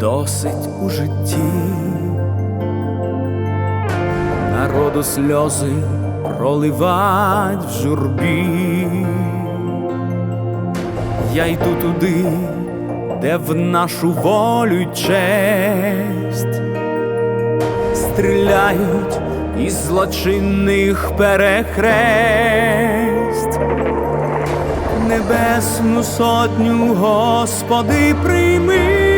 досить у житті. Народу сльози проливать в журбі. Я йду туди, де в нашу волю честь стріляють із злочинних перехресть. Небесну сотню, Господи, прийми,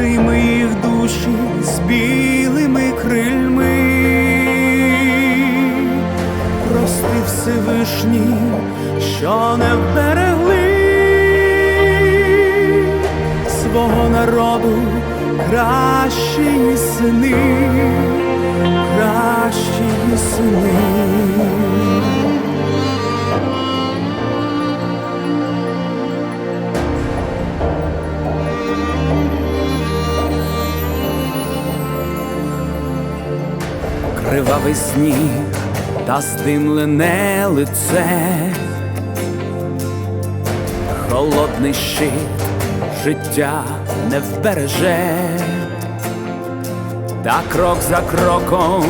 прийми їх душі з білими крильми, прости Всевишній, що не вберегли свого народу кращі сини, кращі сини. Кривавий сніг та стимлене лице, холодний щит життя не вбереже, та крок за кроком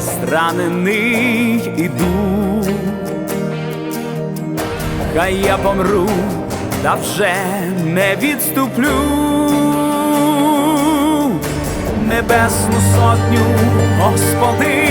зранений іду, хай я помру, та вже не відступлю небесну сотню, Господи,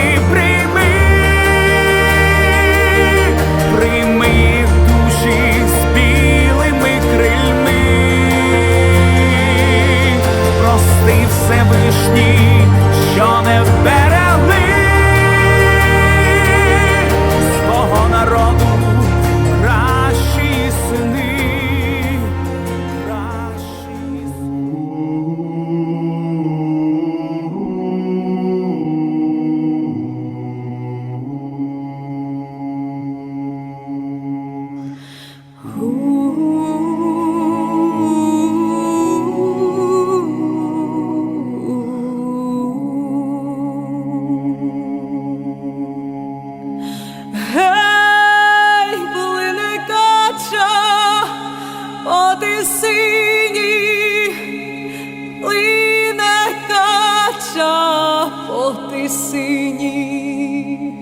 сині.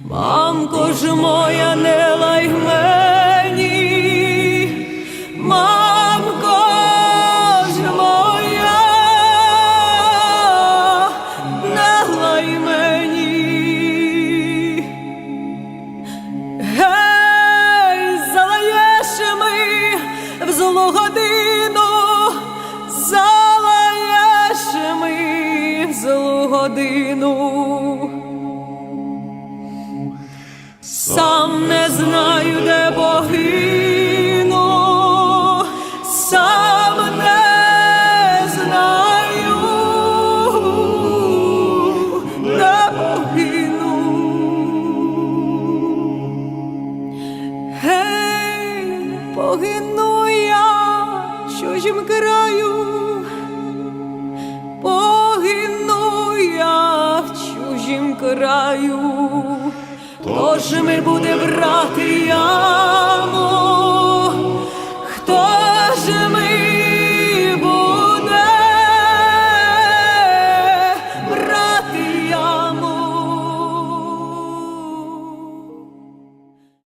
Мамко ж моя, не лай мені, мамко ж моя, не лай мені. Гей, залаєш ми в злу годину. Сам не знаю, де погину, сам не знаю, де погину. Гей, погину я в чужім краю, краю, тож ми буде брати яму.